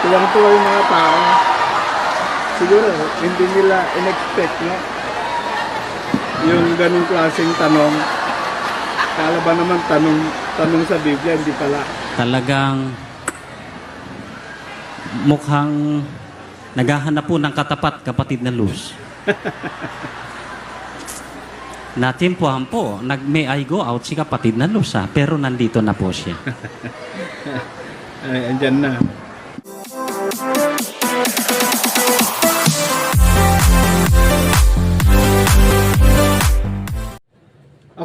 Tuwang-tuwa yung mga tao. Siguro, hindi nila in-expect, no? Yung ganong klaseng tanong. Kala ba naman tanong, tanong sa Biblia, hindi pala. Talagang mukhang naghahanap po ng katapat, kapatid na Luz. Natimpuhan po, nag may I go out si kapatid na Luz ha, pero nandito na po siya. Ay, andyan na.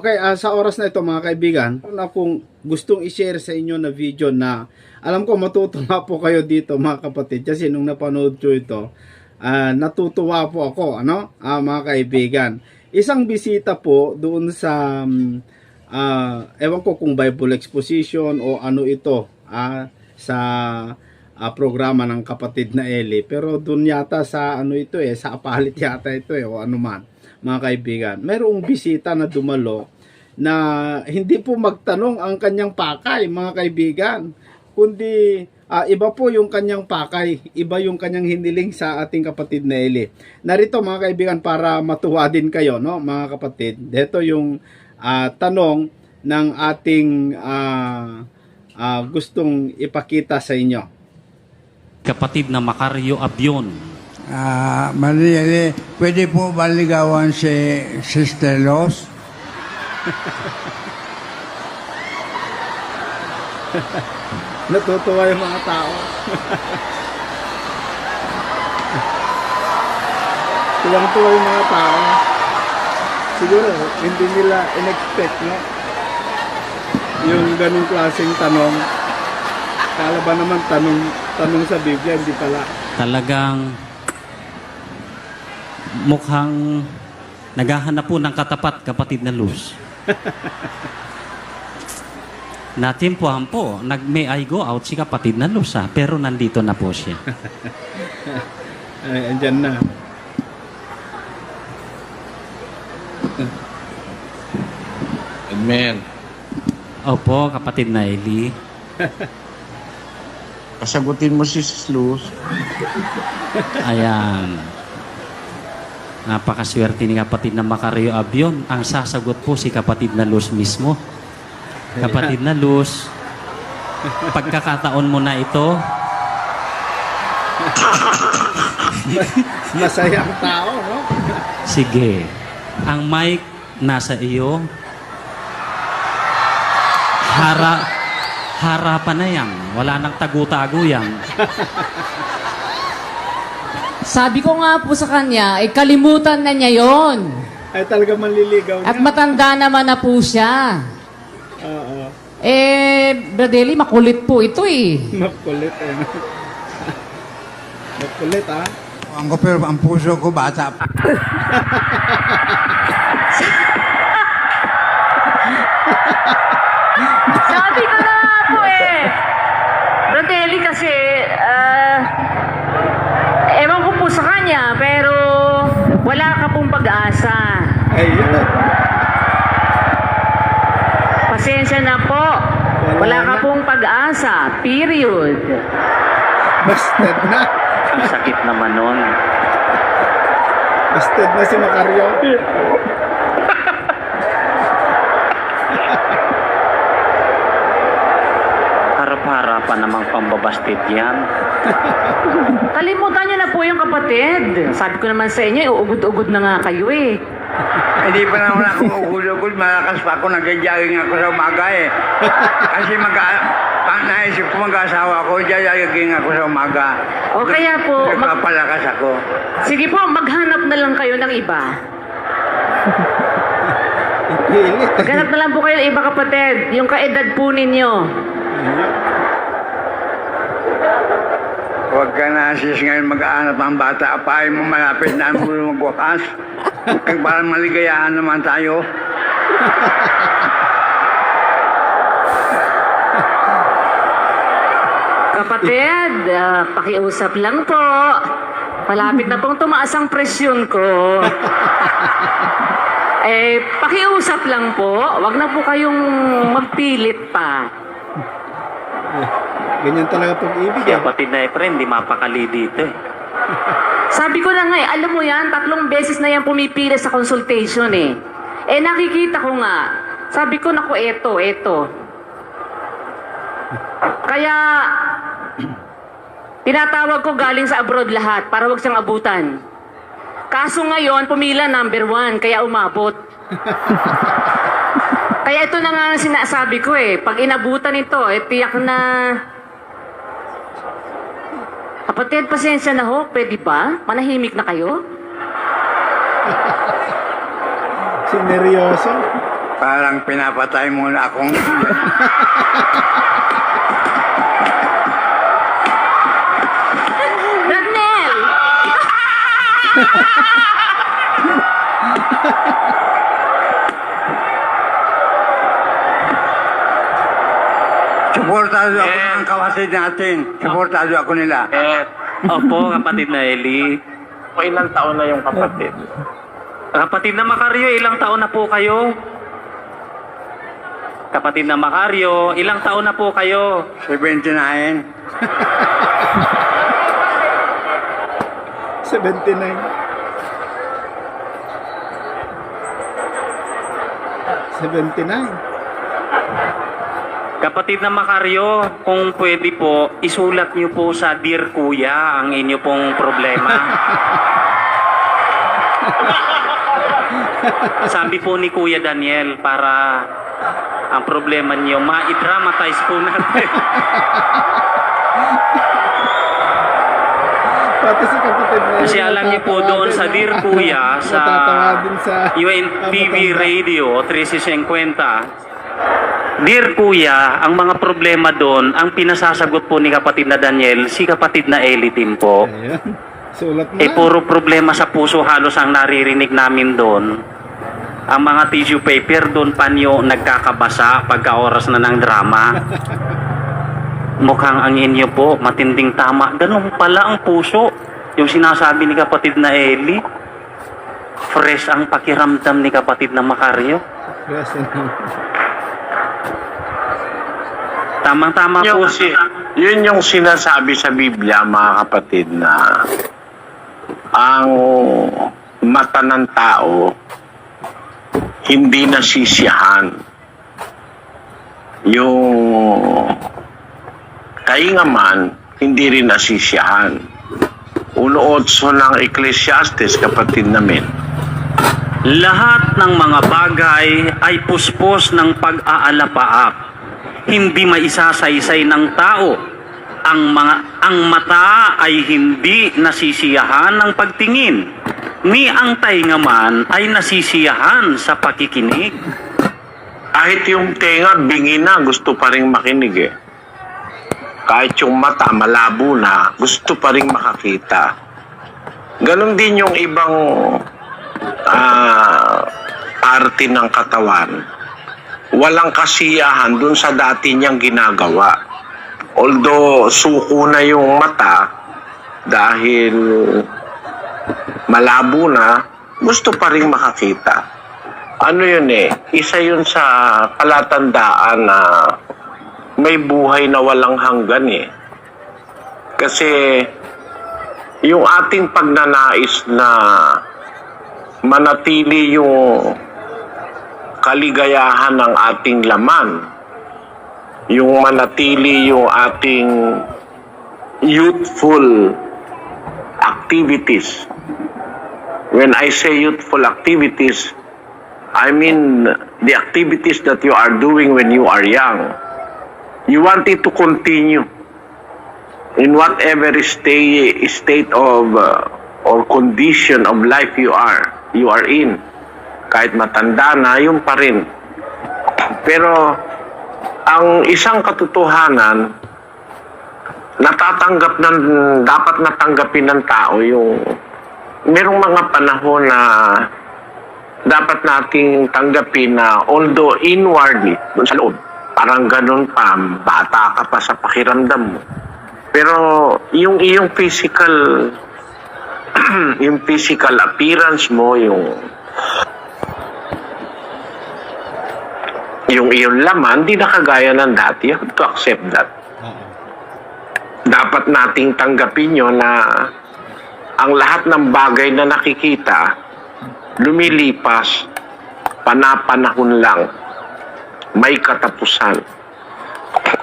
Okay, ah, sa oras na ito mga kaibigan, na kung gustong i-share sa inyo na video na alam ko matutuwa po kayo dito mga kapatid kasi nung napanood ko ito, ah, natutuwa po ako, ano, ah, mga kaibigan. Isang bisita po doon sa um, ah, ewan ko kung Bible exposition o ano ito ah, sa ah, programa ng kapatid na Eli. Pero doon yata sa ano ito eh, sa apalit yata ito eh, o ano man, mga kaibigan. Merong bisita na dumalo na hindi po magtanong ang kanyang pakay, mga kaibigan. Kundi ah, iba po yung kanyang pakay, iba yung kanyang hiniling sa ating kapatid na Eli. Narito mga kaibigan para matuwa din kayo, no, mga kapatid. Dito yung ah, tanong ng ating ah, ah, gustong ipakita sa inyo. Kapatid na Macario Abion. Ah, Maria, pwede po ba ligawan si Sister Los? Natutuwa yung mga tao. Tuwang-tuwa yung mga tao. Siguro, hindi nila in-expect, no? Yung ganong klaseng tanong. Kala ba naman tanong, tanong sa Biblia, hindi pala. Talagang mukhang naghahanap po ng katapat, kapatid na Luz. Natimpuhan po, nag may I go out si kapatid na Luz ha, pero nandito na po siya. Ay, andyan na. Amen. Opo, kapatid na Eli. Pasagutin mo si Sis Luz. Ayan. Napakaswerte ni kapatid na Macario Abion. Ang sasagot po si kapatid na Luz mismo. Kapatid na Luz, pagkakataon mo na ito, Masaya ang tao, no? sige. Ang mic nasa iyo. Hara, harapan na yan. Wala nang tago-tago yan. Sabi ko nga po sa kanya, eh kalimutan na niya yon. Ay, talaga manliligaw At niya. matanda naman na po siya. Oo. Eh, Bradley, makulit po ito eh. Makulit, eh. Makulit, ah. Ang ko pero ang puso ko bata pa. Sabi ko na nga po eh. Bradley kasi, ah, ewan ko po sa kanya, pero wala ka pong pag-asa. Ayun. Pasensya na po. Wala ka pong pag-asa. Period. Busted na. Ang sakit naman nun. Busted na si Macario. Harap-harapan namang pambabastid yan. Kalimutan niyo na po yung kapatid. Sabi ko naman sa inyo, uugod-ugod na nga kayo eh. Hindi pa naman ako ugul-ugul, malakas pa ako, nag-jogging ako sa umaga eh. Kasi mag pang naisip ko mag-asawa ko, jogging ako sa umaga. O kaya po, mag- Nagpapalakas ako. sige po, maghanap na lang kayo ng iba. Maghanap na lang po kayo ng iba kapatid. Yung kaedad po ninyo. Huwag ka na sis ngayon mag-aanap ang bata pa ay mo malapit na ang mulo magwakas. Kaya parang maligayahan naman tayo. Kapatid, ah, pakiusap lang po. Malapit na pong tumaas ang presyon ko. eh, pakiusap lang po. Wag na po kayong magpilit pa. Ganyan talaga pag-ibig. Si Eh. kapatid na Efren, di mapakali dito eh. Sabi ko na nga eh, alam mo yan, tatlong beses na yan pumipila sa consultation eh. Eh nakikita ko nga, sabi ko naku eto, eto. Kaya, tinatawag ko galing sa abroad lahat para wag siyang abutan. Kaso ngayon, pumila number one, kaya umabot. kaya ito na nga ang sinasabi ko eh, pag inabutan ito, eh tiyak na Kapatid, pasensya na ho. Pwede ba? Manahimik na kayo? Sineryoso. Parang pinapatay mo na akong... Radnel! Suportado ako Kapatid natin. Suportado ako nila. Eh, opo, kapatid na Eli. O ilang taon na yung kapatid? Kapatid na Makaryo, ilang taon na po kayo? Kapatid na Makaryo, ilang taon na po kayo? 79. 79. 79. Kapatid na Makaryo, kung pwede po, isulat niyo po sa Dear Kuya ang inyo pong problema. Sabi po ni Kuya Daniel para ang problema niyo ma-dramatize po natin. Pati si kapatid na Kasi alam niyo po doon sa Dear Kuya sa Natatawa din sa UNTV. Radio 1350 Dear Kuya, ang mga problema doon, ang pinasasagot po ni kapatid na Daniel, si kapatid na Eli din po. Ayan. Sulat mo Eh na. puro problema sa puso halos ang naririnig namin doon. Ang mga tissue paper doon panyo nagkakabasa pagka oras na ng drama. Mukhang ang inyo po, matinding tama. Ganun pala ang puso. Yung sinasabi ni kapatid na Eli. Fresh ang pakiramdam ni kapatid na Makaryo. Yes, Tamang-tama po Yung, si... yun yung sinasabi sa Biblia, mga kapatid, na ang mata ng tao hindi nasisiyahan. Yung kaingaman, hindi rin nasisiyahan. Uno-otso ng Ecclesiastes, kapatid namin. Lahat ng mga bagay ay puspos ng pag-aalapaap. Hindi maisasaysay ng tao. Ang mga ang mata ay hindi nasisiyahan ng pagtingin. Ni ang tainga man ay nasisiyahan sa pakikinig. Kahit yung tenga, bingi na, gusto pa rin makinig eh. Kahit yung mata, malabo na, gusto pa rin makakita. Ganon din yung ibang ah, parte ng katawan. Walang kasiyahan dun sa dati niyang ginagawa. Although suko na yung mata dahil malabo na, gusto pa rin makakita ano yun eh, isa yun sa palatandaan na may buhay na walang hanggan eh. Kasi yung ating pagnanais na manatili yung kaligayahan ng ating laman, yung manatili yung ating youthful activities. When I say youthful activities, I mean the activities that you are doing when you are young. You want it to continue in whatever state state of uh, or condition of life you are you are in. Kahit matanda na, yun pa rin. Pero ang isang katotohanan natatanggap ng dapat natanggapin ng tao yung merong mga panahon na dapat nating tanggapin na although inwardly, dun sa loob, parang ganun pa, bata ka pa sa pakiramdam mo. Pero yung iyong physical yung physical appearance mo, yung yung iyong laman, di na kagaya ng dati. You have to accept that. Dapat nating tanggapin yun na ang lahat ng bagay na nakikita lumilipas panapanahon lang. May katapusan.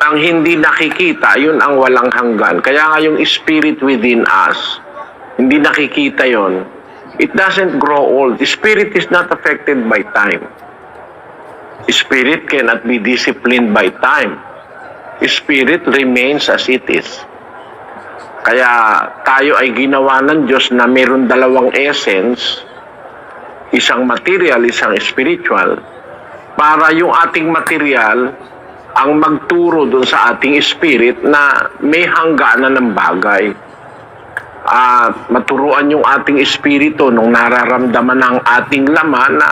Ang hindi nakikita yun ang walang hanggan. Kaya nga yung spirit within us hindi nakikita yon it doesn't grow old. Spirit is not affected by time spirit cannot be disciplined by time. Spirit remains as it is. Kaya tayo ay ginawa ng Diyos na mayroon dalawang essence, isang material, isang spiritual, para yung ating material ang magturo dun sa ating spirit na may hangganan ng bagay. At maturuan yung ating espiritu nung nararamdaman ng ating laman na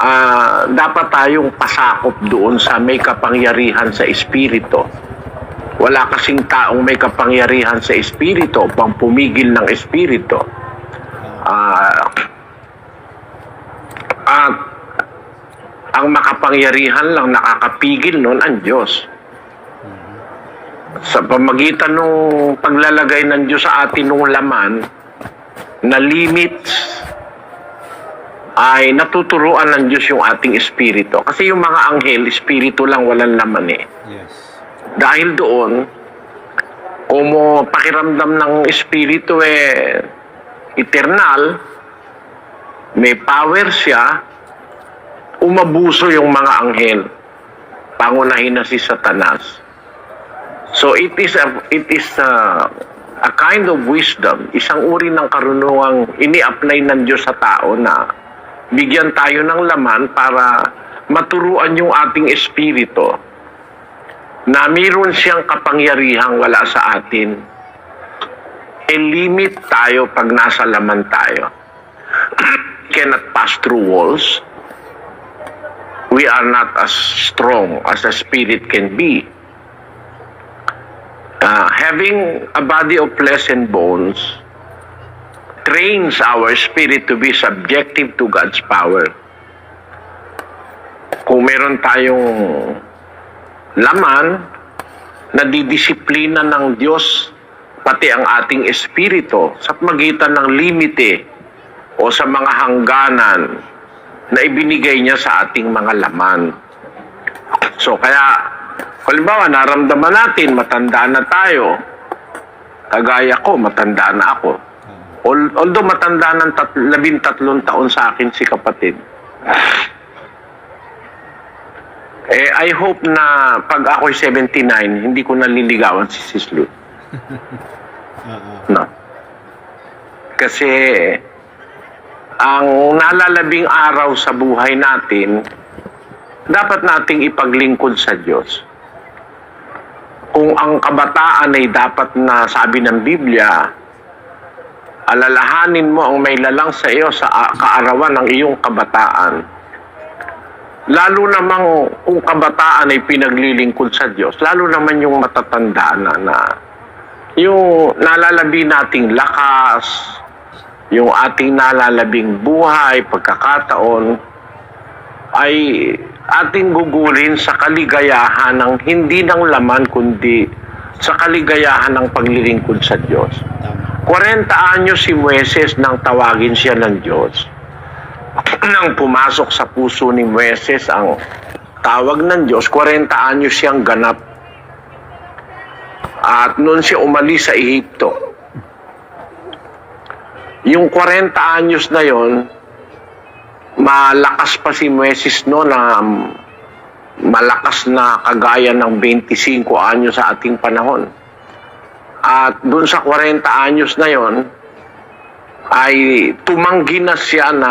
ah, dapat tayong pasakop doon sa may kapangyarihan sa espiritu. Wala kasing taong may kapangyarihan sa espiritu pang pumigil ng espiritu. Ah, at ang makapangyarihan lang nakakapigil nun ang Diyos. Sa pamagitan ng paglalagay ng Diyos sa atin ng laman na limits ay natuturuan ng Diyos yung ating espiritu. Kasi yung mga anghel, espiritu lang, walang laman eh. Yes. Dahil doon, kung mo pakiramdam ng espiritu eh eternal, may power siya, umabuso yung mga anghel. Pangunahin na si Satanas. So it is a it is a, a kind of wisdom, isang uri ng karunungang ini-apply ng Diyos sa tao na bigyan tayo ng laman para maturuan yung ating espiritu na mayroon siyang kapangyarihang wala sa atin. E limit tayo pag nasa laman tayo. Cannot pass through walls. We are not as strong as a spirit can be. Uh, having a body of flesh and bones trains our spirit to be subjective to God's power. Kung meron tayong laman na didisiplina ng Diyos pati ang ating espiritu sa magitan ng limite o sa mga hangganan na ibinigay niya sa ating mga laman. So kaya, halimbawa, naramdaman natin, matanda na tayo. Kagaya ko, matanda na ako. Al- Although matanda ng tat- labintatlong taon sa akin si kapatid. Eh, I hope na pag ako'y 79, hindi ko naliligawan si Sis Lu. No. Kasi, ang nalalabing araw sa buhay natin, dapat nating ipaglingkod sa Diyos. Kung ang kabataan ay dapat na sabi ng Biblia, alalahanin mo ang may lalang sa iyo sa kaarawan ng iyong kabataan. Lalo namang kung kabataan ay pinaglilingkod sa Diyos, lalo naman yung matatanda na, na yung nalalabi nating lakas, yung ating nalalabing buhay, pagkakataon, ay ating gugulin sa kaligayahan ng hindi ng laman kundi sa kaligayahan ng paglilingkod sa Diyos. Tama. 40 anyos si Moises nang tawagin siya ng Diyos. nang pumasok sa puso ni Moises ang tawag ng Diyos, 40 anyos siyang ganap. At noon siya umalis sa Ehipto. Yung 40 anyos na yon, malakas pa si Moises no na um, malakas na kagaya ng 25 anyos sa ating panahon. At doon sa 40 anyos na yon, ay tumanggi na siya na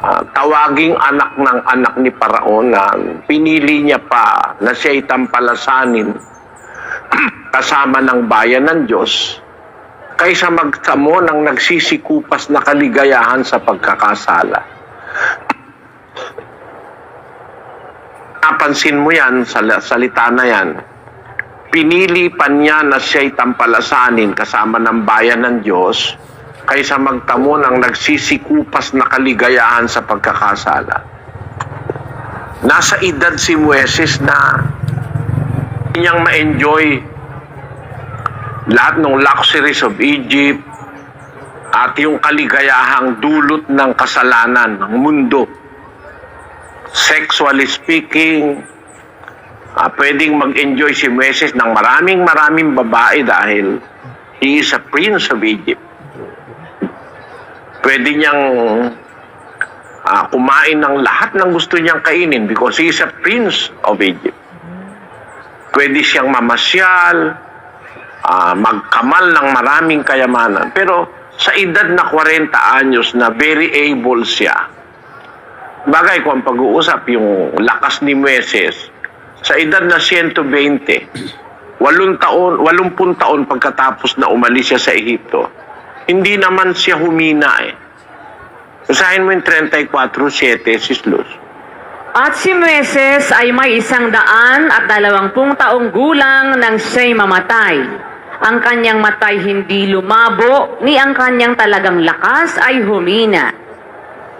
ah, tawaging anak ng anak ni Paraon na pinili niya pa na siya'y tampalasanin kasama ng bayan ng Diyos kaysa magtamo ng nagsisikupas na kaligayahan sa pagkakasala. Napansin mo yan sa salita na yan. Pinili pa niya na siya'y tampalasanin kasama ng bayan ng Diyos kaysa magtamo ng nagsisikupas na kaligayahan sa pagkakasala. Nasa edad si Moises na niyang ma-enjoy lahat ng luxuries of Egypt, at yung kaligayahang dulot ng kasalanan ng mundo. Sexually speaking, ah, pwedeng mag-enjoy si Moises ng maraming maraming babae dahil he is a prince of Egypt. Pwede niyang ah, kumain ng lahat ng gusto niyang kainin because he is a prince of Egypt. Pwede siyang mamasyal, ah, magkamal ng maraming kayamanan. Pero sa edad na 40 anyos na very able siya, bagay ko ang pag-uusap yung lakas ni Moises, sa edad na 120, walong taon, 80 taon pagkatapos na umalis siya sa Ehipto, hindi naman siya humina eh. Usahin mo yung 34.7, Sis Luz. At si Meses ay may isang daan at dalawampung taong gulang nang siya'y mamatay. Ang kanyang matay hindi lumabo, ni ang kanyang talagang lakas ay humina.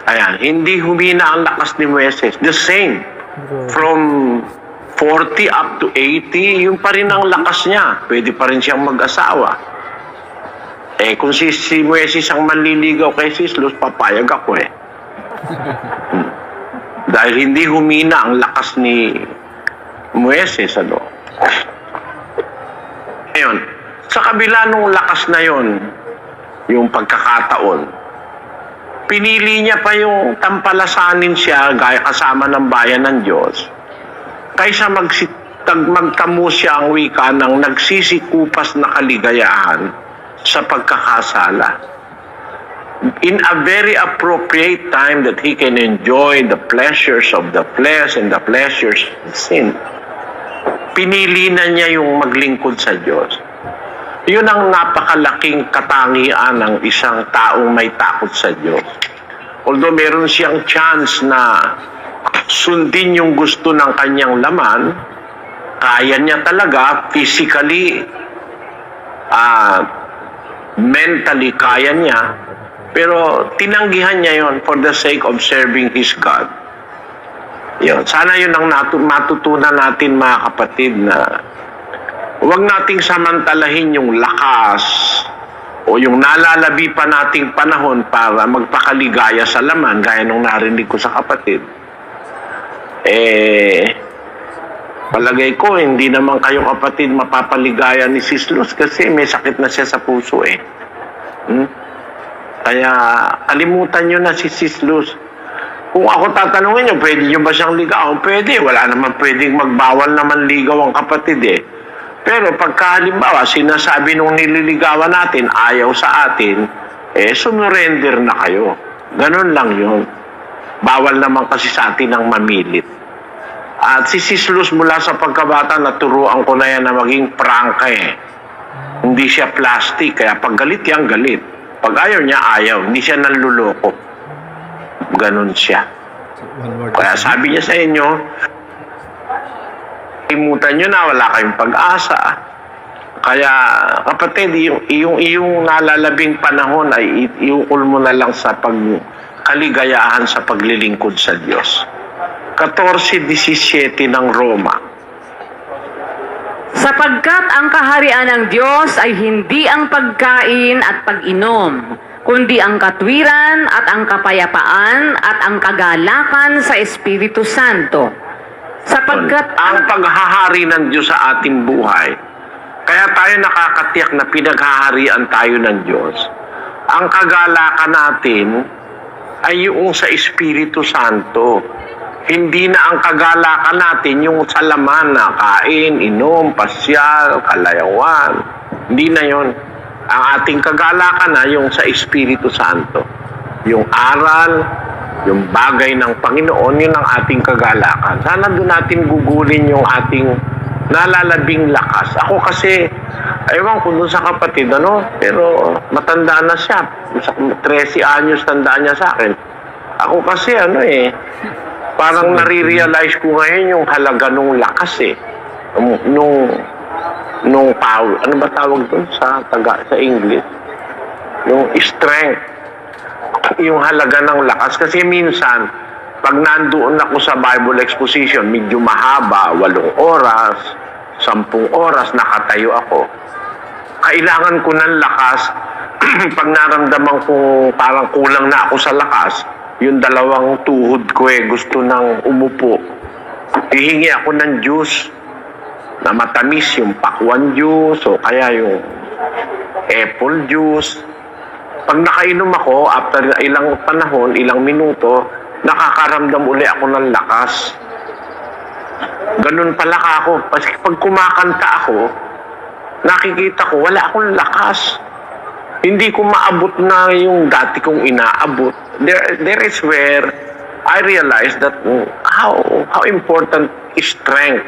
Ayan, hindi humina ang lakas ni Moises. The same. From 40 up to 80, yun pa rin ang lakas niya. Pwede pa rin siyang mag-asawa. Eh, kung si, si Moises ang manliligaw kay Sislus, papayag ako eh. Hmm. Dahil hindi humina ang lakas ni Moises, ano. Ngayon, sa kabila nung lakas na yon, yung pagkakataon, pinili niya pa yung tampalasanin siya gaya kasama ng bayan ng Diyos kaysa magsitag magtamo siya ang wika ng nagsisikupas na kaligayahan sa pagkakasala. In a very appropriate time that he can enjoy the pleasures of the flesh and the pleasures of sin, pinili na niya yung maglingkod sa Diyos. Yun ang napakalaking katangian ng isang taong may takot sa Diyos. Although meron siyang chance na sundin yung gusto ng kanyang laman, kaya niya talaga, physically, ah, mentally, kaya niya, pero tinanggihan niya yon for the sake of serving his God. Yun. Sana yun ang natu- matutunan natin mga kapatid na huwag nating samantalahin yung lakas o yung nalalabi pa nating panahon para magpakaligaya sa laman gaya nung narinig ko sa kapatid. Eh, palagay ko, hindi naman kayo kapatid mapapaligaya ni Sis kasi may sakit na siya sa puso eh. Hmm? Kaya kalimutan nyo na si Sis. Kung ako tatanungin nyo, pwede nyo ba siyang ligawan? Pwede. Wala naman pwedeng magbawal naman ligaw ang kapatid eh. Pero pagka halimbawa, sinasabi nung nililigawan natin, ayaw sa atin, eh, sumurrender na kayo. Ganon lang yun. Bawal naman kasi sa atin ang mamilit. At si Sis Luz mula sa pagkabata, naturuan ko na yan na maging prangka eh. Hindi siya plastic, kaya pag galit yan, galit. Pag ayaw niya, ayaw. Hindi siya nanluloko. Ganon siya. Kaya sabi niya sa inyo, imutan nyo na, wala kayong pag-asa. Kaya kapatid, yung, yung, yung nalalabing panahon ay iukol mo na lang sa pagkaligayahan sa paglilingkod sa Diyos. 14.17 ng Roma. Sapagkat ang kaharian ng Diyos ay hindi ang pagkain at pag-inom, kundi ang katwiran at ang kapayapaan at ang kagalakan sa Espiritu Santo. Sapagkat ang paghahari ng Diyos sa ating buhay, kaya tayo nakakatiyak na pinaghaharian tayo ng Diyos. Ang kagalakan natin ay yung sa Espiritu Santo. Hindi na ang kagalakan natin yung sa laman na kain, inom, pasyal, kalayawan. Hindi na yon. Ang ating kagalakan na yung sa Espiritu Santo. Yung aral, yung bagay ng Panginoon, yun ang ating kagalakan. Sana doon natin gugulin yung ating nalalabing lakas. Ako kasi, ewan ko doon sa kapatid, ano, pero matanda na siya. Sa 13 anyos tandaan niya sa akin. Ako kasi, ano eh, parang nare-realize ko ngayon yung halaga nung lakas eh. Nung, nung, nung power, ano ba tawag doon sa, taga, sa English? Yung strength yung halaga ng lakas. Kasi minsan, pag nandoon ako sa Bible exposition, medyo mahaba, walong oras, sampung oras, nakatayo ako. kailangan ko ng lakas pag naramdaman ko parang kulang na ako sa lakas, yung dalawang tuhod ko eh gusto nang umupo. Hihingi ako ng juice na matamis yung pakwan juice o kaya yung apple juice. Pag nakainom ako, after ilang panahon, ilang minuto, nakakaramdam uli ako ng lakas. Ganun pala ka ako. Pag kumakanta ako, nakikita ko, wala akong lakas. Hindi ko maabot na yung dati kong inaabot. There, there is where I realize that mm, how how important is strength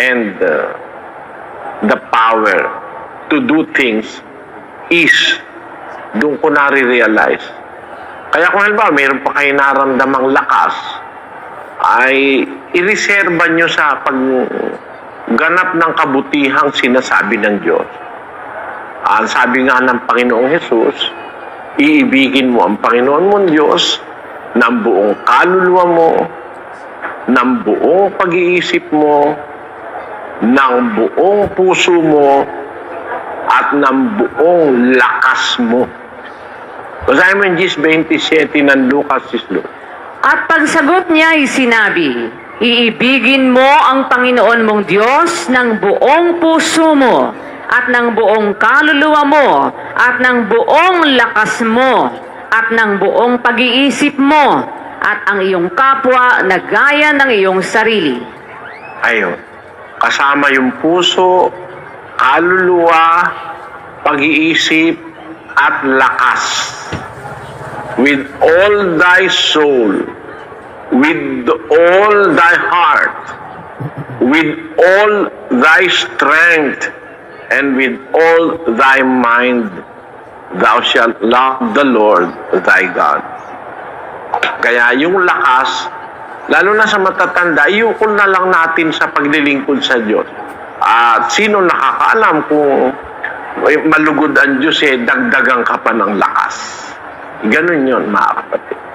and uh, the power to do things is doon ko nare-realize. Kaya kung halimbawa, mayroon pa kayo naramdamang lakas, ay ireserba nyo sa pagganap ng kabutihang sinasabi ng Diyos. Ang sabi nga ng Panginoong Jesus, iibigin mo ang Panginoon mong Diyos ng buong kaluluwa mo, ng buong pag-iisip mo, ng buong puso mo, at ng buong lakas mo. Basahin mo yung Gis 27 ng Lucas 6. At pagsagot niya ay sinabi, Iibigin mo ang Panginoon mong Diyos ng buong puso mo, at ng buong kaluluwa mo, at ng buong lakas mo, at ng buong pag-iisip mo, at ang iyong kapwa na gaya ng iyong sarili. Ayun. Kasama yung puso, kaluluwa, pag-iisip, at lakas. With all thy soul, with all thy heart, with all thy strength, and with all thy mind, thou shalt love the Lord thy God. Kaya yung lakas, lalo na sa matatanda, iukol na lang natin sa paglilingkod sa Diyos. At sino nakakaalam kung eh, malugod ang Diyos eh, dagdagan ka pa ng lakas. Ganun yun, mga kapatid.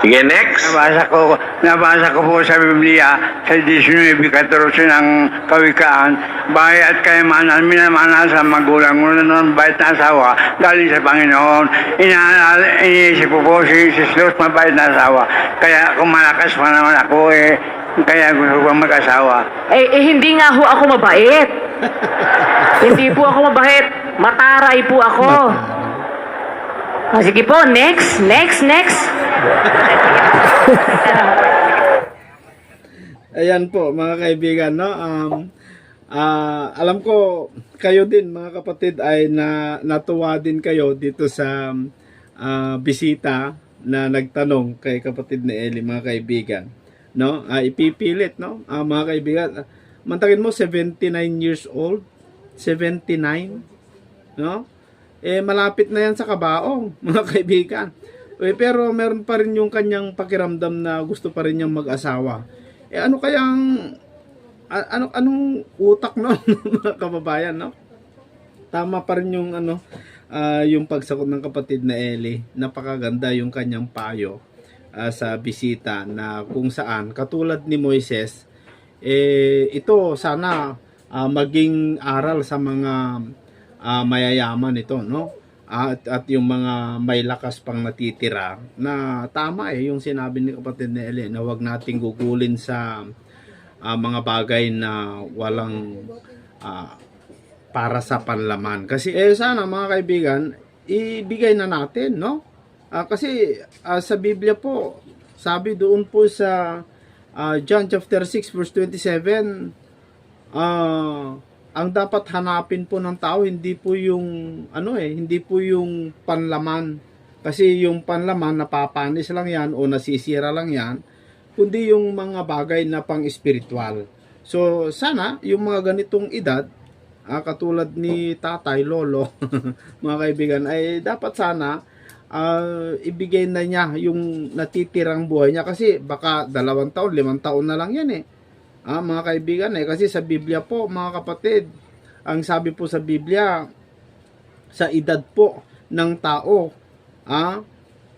Sige, next. Nabasa ko, nabasa ko po sa Biblia sa 19.14 ng kawikaan, bahay at kayamanan, minamana sa magulang mo ng bait na asawa, galing sa Panginoon. Inaalala, iniisip ko po si Jesus, mabait na asawa. Kaya kung malakas pa naman ako, eh, kaya gusto ko mag-asawa. Eh, eh, hindi nga ho ako mabait. hindi po ako mabait. Mataray po ako. Ah, sige po, next, next, next. Ayan po mga kaibigan no. Um ah, alam ko kayo din mga kapatid ay na natuwa din kayo dito sa ah, bisita na nagtanong kay kapatid ni Eli mga kaibigan. No? Ah, ipipilit no. Ah, mga kaibigan, ah, mantagin mo 79 years old. 79 no? Eh malapit na yan sa kabaong mga kaibigan. Eh, pero meron pa rin yung kanyang pakiramdam na gusto pa rin niyang mag-asawa. Eh ano kayang ano anong utak no mga kababayan no? Tama pa rin yung ano ah, yung pagsagot ng kapatid na Eli. Napakaganda yung kanyang payo ah, sa bisita na kung saan katulad ni Moises eh ito sana ah, maging aral sa mga ah, mayayaman ito no? At, at yung mga may lakas pang natitira na tama eh yung sinabi ni kapatid ni Eli na wag nating gugulin sa ah, mga bagay na walang ah, para sa panlaman. Kasi eh sana mga kaibigan ibigay na natin no? Ah, kasi ah, sa Biblia po sabi doon po sa ah, John chapter 6 verse 27 ah ang dapat hanapin po ng tao hindi po yung ano eh hindi po yung panlaman. Kasi yung panlaman napapanis lang yan o nasisira lang yan kundi yung mga bagay na pang spiritual so sana yung mga ganitong edad ah, katulad ni tatay lolo mga kaibigan ay dapat sana ah, ibigay na niya yung natitirang buhay niya. Kasi baka dalawang taon limang taon na lang yan eh Ah, mga kaibigan eh kasi sa Biblia po mga kapatid, ang sabi po sa Biblia sa edad po ng tao ah,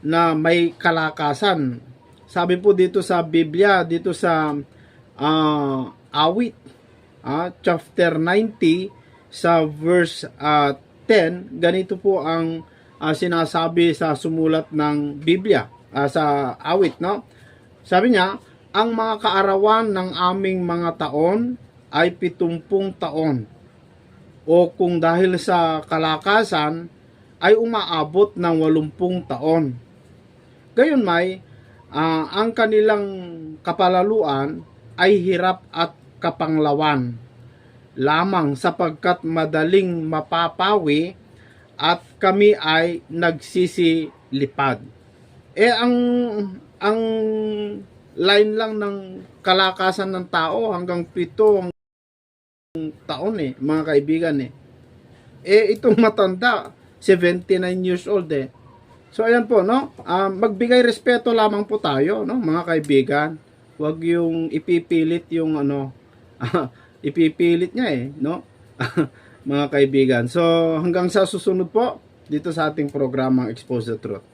na may kalakasan. Sabi po dito sa Biblia, dito sa ah, awit ah, chapter 90 sa verse ah, 10, ganito po ang ah, sinasabi sa sumulat ng Biblia ah, sa awit, no? Sabi niya, ang mga kaarawan ng aming mga taon ay pitumpung taon. O kung dahil sa kalakasan, ay umaabot ng walumpung taon. Gayon may, ah, ang kanilang kapalaluan ay hirap at kapanglawan lamang sapagkat madaling mapapawi at kami ay nagsisilipad. Eh ang ang line lang ng kalakasan ng tao hanggang pito taon eh, mga kaibigan eh. Eh itong matanda, 79 years old eh. So ayan po no, Ah, magbigay respeto lamang po tayo no, mga kaibigan. Huwag yung ipipilit yung ano, ipipilit niya eh, no? mga kaibigan. So hanggang sa susunod po dito sa ating programang Expose the Truth.